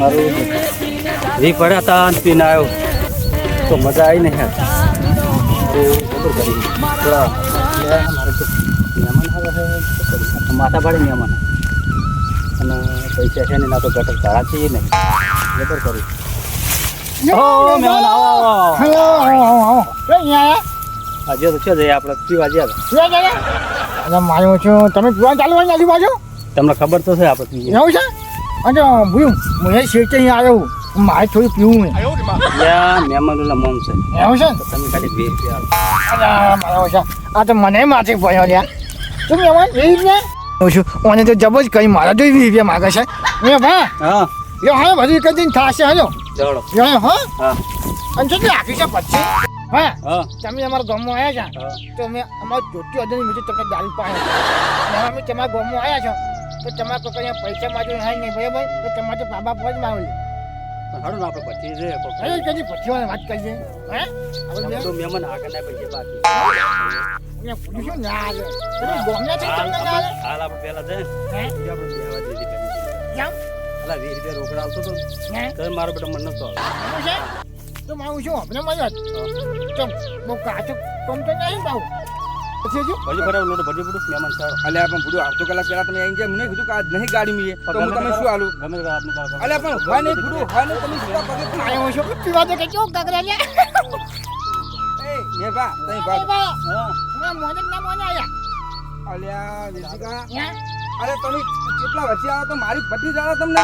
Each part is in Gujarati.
મારું રી પડ્યા હતા અને પીને આવ્યો. તો મજા આવી નહીં ખબર કરી થોડા મહેમાન આવે છે. માથા પાડે મહેમાન. અને પૈસા છે ને ના તો ગટર તારા છીએ ને. ખબર કરી આજે તો છે આપણે. પીવા જ્યાં મારું છું. તમે પીવાનું ચાલુ હોય આજુબાજુ? તમને ખબર તો છે આપણે એવું છે? અને હું એ શેઠ અહીંયા આવ્યો મારે થોડું પીવું હે ત્યાં મહેમાન ઓલા છે. એવું છે તમે ખાલી બે રૂપિયા આપો. છે આ તો મને માથે પડ્યો લ્યા. શું મહેમાન એ ને? છું. મને તો જબર કઈ મારા તો વીસ રૂપિયા માગે છે. એ ભા હા. એ હા બધું એક દિન થશે હજો એ હા. હા. અને છે પછી? હા હા. તમે અમારા ગામમાં આવ્યા છો તો મેં અમારું જોતી અદની મુજબ તમને દારૂ પાડ્યા અમે તમારા ગામમાં આવ્યા છો. તો તમારા કોઈ અહીંયા પૈસા માંગ્યો હોય નહીં બરાબર? તો તમારે તો બાબા પર જ માંગો હાડું આપણે પછી છે. હવે કદી પછી વાત કરીએ. હે? હવે તો મહેમાન આગળ ના પૈસા બાકી બે પૂછ્યું ના આવે? તમે ગામના છે તમને ના આવે? આપણે- હાલ આપણે પહેલા છે હે? આપણે કરી. રૂપિયા રોકડા આવતો તો તો મારો બેટો મને નતો આવ્યો. તો મારું શું આપણે મજા તો બહુ કાચું કમ તો નહીં ભજી ભરાવ લોટ ભજી પડું મહેમાન સારો. અલ્યા પણ બુડું અડધો કલાક પહેલા તમે આવી જાય મને કીધું કે આજ નહીં ગાડી મળીએ. તો હું તમે શું આલું ગમે તે અલ્યા પણ હોય નહીં હોય નહીં તમે શું પગે પણ આવ્યો છું પીવા તો કે કેવું કાકરા લે? એ ને બા તઈ ભાગ હા. મોને ના મોને આયા? અલ્યા અરે તમે કેટલા વર્ષે આવ્યા તો મારી પતિ જાણે તમને?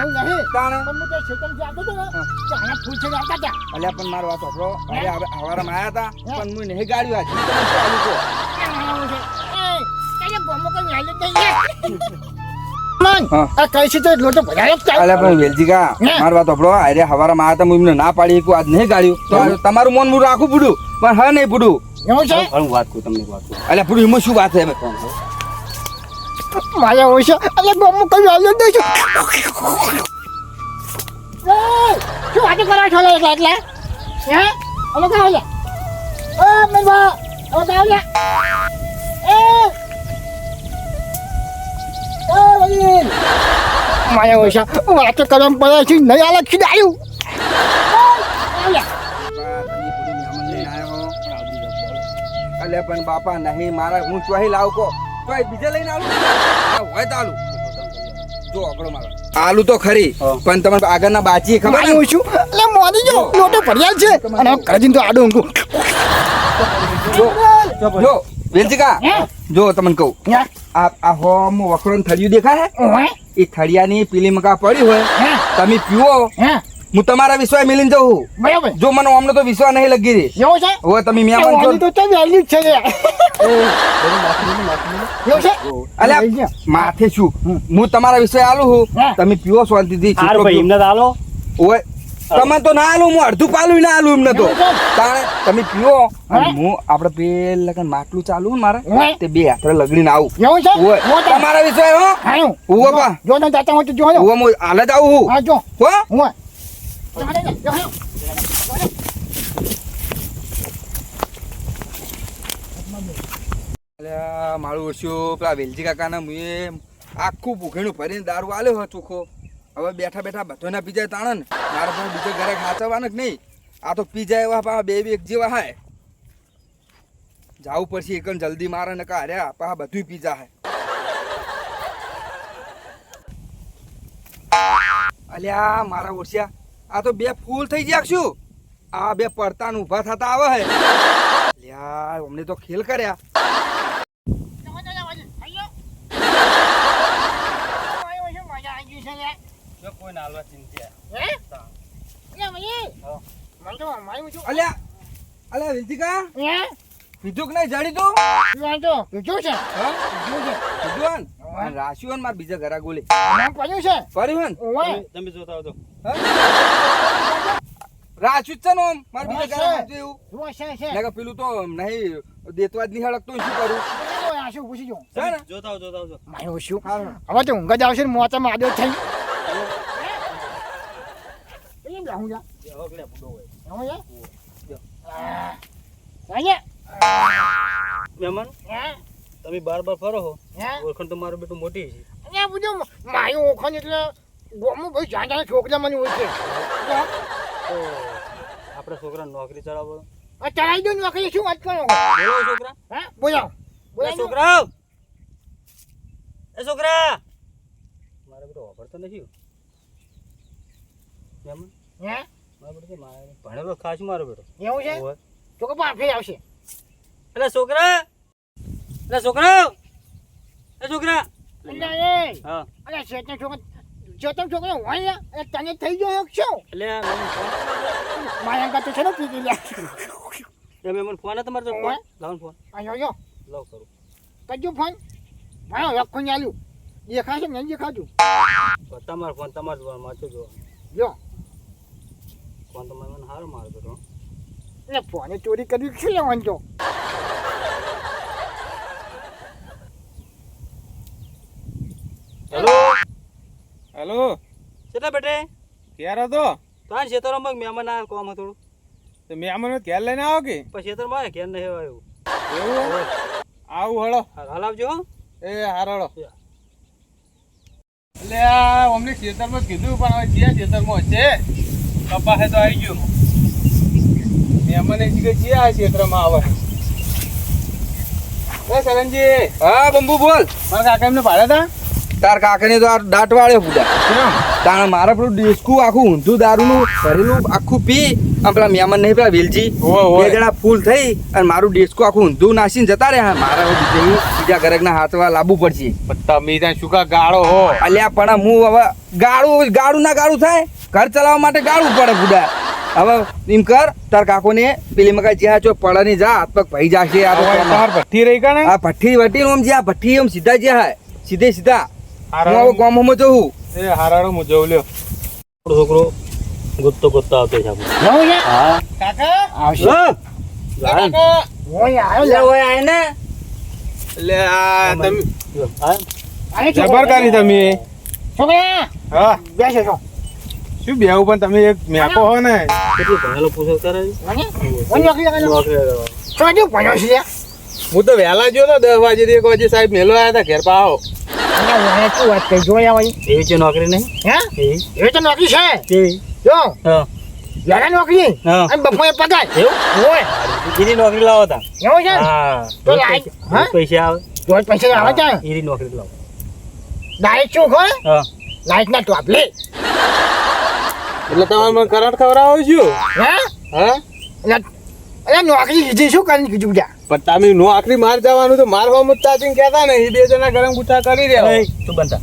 એવું નહીં. તાણે? પણ હું તો શેતમ આવતો હતો ને. હા. ફૂલ છે આવતા હતા. અલ્યા પણ મારો વાત સાંભળો. અરે હવે હવારમાં આવ્યા હતા પણ હું નહીં ગાડી વાજી તમે શું આલું કહો આવું છે. એ, તારે ગોમો કોઈ વ્યાજ જ નહીં. લે. મન, હા. આ કઈ છે તો લોટો ભરાયો જ અલ્યા પણ વેલજીકા હે? વાત સાંભળો. અરે હવારમાં આયા હતા હું એમને ના પાડી આજ નહીં ગાડ્યું. તમારું મન હું રાખું બુડું પણ હા નહીં બુડું એવું છે? હવે હું વાત કહું તમને વાત અલ્યા બુડું એમાં શું વાત છે? મારા હોય છે. એટલે ગોમો કઈ છે. એ, શું વાતો કરો છો એટલે એટલે હે? અમે કાં લે ઓ મેરવા અમે કાં લે એ એ વડીલ. મારા હોય છે. વાતો પડે છે. નહીં આલે ખીડાયું. આવ્યું. અલ્યા પણ બાપા નહીં મારા હું ચોહી લાવ કો બીજે લઈને આલું હોય તો આલું. જો અકડો મારો. આલુ તો ખરી પણ તમે આગળના બાચી ખબર મારું છું એટલે મોદી જો મોટો ભર્યા છે. અને કરજીન તો આડું ઊંઘું. જો જો વેલચિકા જો તમને કહું. આ આ હોમ વખરો થળિયું દેખાય? એ થળિયાની પીલી મકા પડી હોય. તમે પીવો. હે? તમારા વિશ્વાસ મિલીને જઉં બરાબર. જો મને અમને તો વિશ્વાસ નહીં લગી રહી. એવું છે? હવે તમે મિયા છો. તો તો વહેલી છે લે. એવું છે? અલ્યા લઈ જા. માથે છું હું તમારા વિશ્વાસ આલું હે? તમે પીવો શાંતિથી હારું ભાઈ એમને આલો ઓય તમે તો ના આલું હું અડધું પાલું ના આલું એમને તો. કારણ તમે પીવો અને હે? આપણે પેલા લગન માટલું ચાલુ મારે. તે બે હાથે લગડીને આવું. એવું છે? તમારા વિશ્વાસ હો. હું જો ને જાતા હું જો હું હાલે જ આવું હું હા જો. હો મારું ઓછું, પેલા વેલજી કાકાના મુએ આખું ભૂખેણું ભરીને દારૂ આલ્યો હોય ચોખ્ખો. હવે બેઠા બેઠા બધાના પી જાય તાણે ને, મારે પણ બીજો ઘરે ખાચવવાના જ નહીં. આ તો પી એવા પા બે બે એક જેવા હાય. જાવું પડશે એક જલ્દી મારે ને કા અરે પા બધું પી જાય અલ્યા, મારા ઓછિયા આ તો બે ફૂલ થઈ ગયા શું? આ બે પડતા ઊભા થતા આવે હે. અલ્યા અમને તો ખેલ કર્યા. અલ્યા અલ્યા વિંતિકા હે? નહીં જાણી તું? શું છે? હા છે. પીધું રાશ્યું હન માર બીજા ઘરા ગોલે નામ પડ્યું છે? હન ઓય. તમે- જોતા આવજો રાશ્યું જ છે ને ઓમ માર બીજા ઘરા છે. એવું છે, છે. નકર પેલું તો નહીં દેતવા જ નહીં હળકતું શું કરું ઓય, પૂછી જો. છે ને જોતા આવજો જોતા આવજો માયો શું? હવે તો ઊંઘ જ આવશે ને મોચામાં આદત થઈ. એ બેહું જા. હવે પેલા ભૂંડો હોય. બેહું જા. અહીંયા. મહેમાન હે? તમે બાર બાર ફરો હો ઓળખણ તો મારું બેટું મોટી છે. અહીંયા બધું માયું ઓળખણ એટલે ગોમું ભાઈ જ્યાં જ્યાં છોકરા મને હોય છે. આપણે છોકરા નોકરી ચડાવો. આ ચડાવી દો નોકરી શું વાત કરો? બોલો છોકરા. હા? બોલો. એ છોકરા. એ છોકરા. મારે બેટો વાપરતો નથી એમ? હે? મારે બેટો મારે ભણેલો ખાસ મારો બેટો. એવું છે. છોકરો પણ આવશે. એટલે છોકરા એટલે છોકરા. એ છોકરા. હા. અરે છોકરો શેતનો છોકરો હોય ને તને થઈ ગયો શું એટલે ફોન મારા અંકા તો છે ને લે. મને ફોન તમારે તો. લાવો ફોન. આયો જો લાવ કરું. કરજો ફોન. મારો લખો ને આલ્યું દેખાશે ને તો તમારો ફોન તમારે જોવા જો જો. ફોન તમારે મને સારો માર બેટો એટલે ફોને ચોરી કરી શું લેવાનું તો હેલો હેલો. કેટલા બેટે? ક્યારે હતો? તાન આ ખેતરોમાં મહેમાન આવ્યા કોમ થોડું. તો મહેમાન ઘેર લઈને આવો કે? પછી ખેતરમાં આવે ઘેર નહીં આવ્યું. એવું આવું હળો. હાલ આવજો હો. એ હારળો એટલે આ અમને ખેતરમાં કીધું પણ હવે જ્યાં ખેતરમાં છે? કપાસે તો આવી ગયું. મહેમાન એ કે જ્યાં આ ખેતરમાં આવે? એ સરનજી. હા બંબુ બોલ. મારા કાકા એમને ભાડ્યા તાર કાકાને તો આ દાંત વાળે પૂજા. તાણ મારે પેલું ડિસ્કું આખું ઊંધું દારૂનું ભરેલું આખું પી અને પેલા મેમન નહીં પેલા વેલજી. બે જણા ફૂલ થઈ અને મારું ડિસ્કું આખું ઊંધું નાસીને જતા રહ્યા. મારે બીજે ઘરેકના હાથવા લાવવું પડશે. પણ તમે ત્યાં શું કા ગાળો હો? અલ્યા પણ હું હવે ગાળું ગાળું ના ગાળું થાય? ઘર ચલાવવા માટે ગાળવું પડે બુડા હવે એમ કર તાર કાકોને પેલી મકાઈ જ્યાં ચો પડે ની જા હાથ પગ ભાઈ જાશે આ ભઠ્ઠી રહી કાને આ ભઠ્ઠી વટી આમ જ્યાં ભઠ્ઠી એમ સીધા જ્યાં સીધે સીધા. હું ગામમાં જવું એ હારળો હું લ્યો. છોકરો ગુત્તો ગુત્તો આવતો છે આપણે. એવું છે હા. કાકા? આવશે. હા. જાણ. આવ્યો લે લે ઓય આય ને એટલે આ તમે હા? જબર કરી તમે. છોકરા હા. બેસે છો. શું બેવું પણ તમે એક મેપો હો ને. કેટલું ભણેલો પૂછો કરે છે? હું તો વહેલા જો તો દસ વાગે એક વાગે સાહેબ મેલો આવ્યા હતા ઘેર પાવો શું વાત કરી જોયા હોય છે નોકરી નહીં હે? એવી તો નોકરી છે? જો. નોકરી. અને બપોરે પગાર એવું? હોય એની નોકરી લાવો તા એવું છે હા તો લાઈ- પૈસા- હા? પૈસા આવે પૈસા આવે એની નોકરી લાવો લાઈટ શું ખોય હા લાઈટ ના ટોપલી એટલે તમારે મને કરંટ ખવડાવો છું હે હા એટલે નોકરી કીધી શું કરીને કીધું જા પણ તમે નો આખરી માર જવાનું તો માર હોમ જ ચાચીને કહેતા ને એ બે જણા ગરમ ગુઠા કરી રહ્યા તું બનતા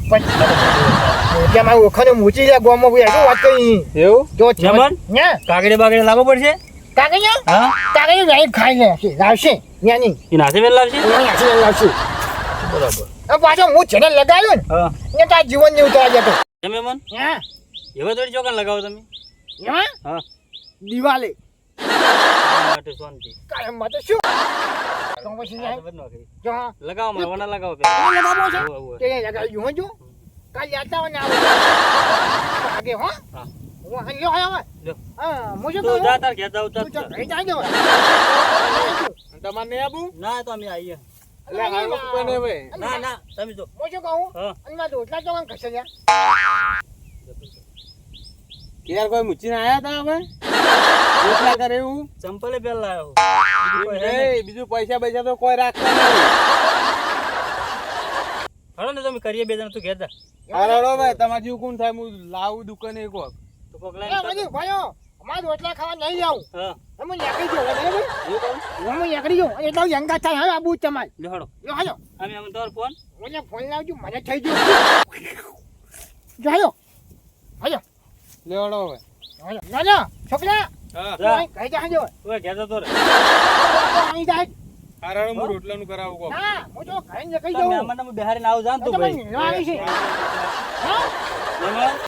કેમ આ ઓખરે મૂચી જાય ગોમો ભાઈ શું વાત કરી? એવું? જો જમણ? ને? કાગડે બાગડે લાવવો પડશે? કાકા હા? કાકા લાઈટ ખાઈ લે લાવશે ત્યાંની એ નાસે વેલ લાવશે? એ નાસે વેલ લાવશે. બરાબર. પાછો હું જેને લગાવ્યો હા. ને ને તાર જીવન જેવું થવા જતો તમે મન હા. એવા થોડી ચોકન લગાવો તમે? હા. દિવાલે. માટે શાંતિ. કાયમ માટે શું? તો પછી જાય તો બધી નોકરી જો લગાવો મારે વના લગાવો એને પેલા લગાવવો છે. તે લગાવ્યું હો જો. કાલ લેતા હોય ને આગે હો. હા. હું હલ્યો આવ્યો હવે લ્યો. હા જા તાર ઘેર જાવ તાર તું ઘરે તમારે ના તો અમે ના ના તમે જો. કહું? હા. અને મારા રોટલા ચોકન કશે લ્યા યાર કોઈ મૂચીને આયા હતા હવે? એટલા કરે એવું? ચંપલે પેલ લાવ્યો બીજું પૈસા પૈસા તો કોઈ રાખતા નહીં હળો ને તમે કરીએ બે જણ તું ઘેર જા. હળો ભાઈ તમાર જેવું કોણ થાય હું લાવું દુકાને એક વખત. તો કોક એ બધું ભાઈઓ અમાર રોટલા ખાવા નહીં જાઉં હા. હું યાકડી જો હું હું યાકડી જો એટલે યંગા થાય હવે આબુ તમાર. લે હળો લે હાલો. અમે અમે તમારો ફોન ઓલે ફોન લાવજો મને થઈ ગયો. જો હાલો. હાલો. લેવડો હવે. હાલો. ના ના છોકરા. હા. કઈ જા જો તું ઘેર રે અહીં જાય. હારાડો હું? રોટલાનું કરાવું કોક ના હું તો તો જાઉં. બેહારીને આવું જાન તું ભાઈ. આવી છે.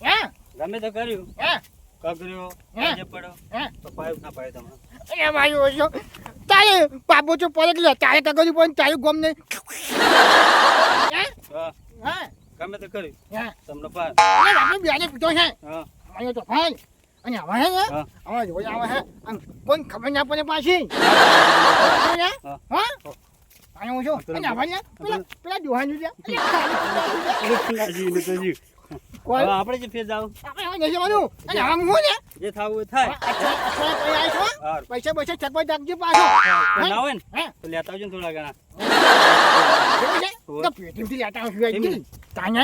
હા. ગમે તો કર્યું. હા? કગર્યો તો પાયો ના પાયો તમને. એ મારી ઓછો તારે બાબો તો પડે લે તારે કગરી પણ તારે ગમ નહીં. હા. હા? ગમે તો કર્યું. હા? તમને પાયો આપણે બેને પીતો છે. હા. અહીંયા તો ભાઈ અને આવે હે. હવે જોઈ આવે હે આમ કોણ ખબર ના પડે પાછી. હા. હા? અને હું છું? અને હવે ને પેલા પેલા દુહાન છે આપણે જે ફેર જાવ. આપણે નહીં જવાનું. અને આમ હું ને? જે થાવું થાય. પૈસા પૈસા ચકવા રાખજો પાછો. ના હોય ને. તો લેતા આવજો થોડા ઘણા. પેટીમાંથી લેતા આવજો તાને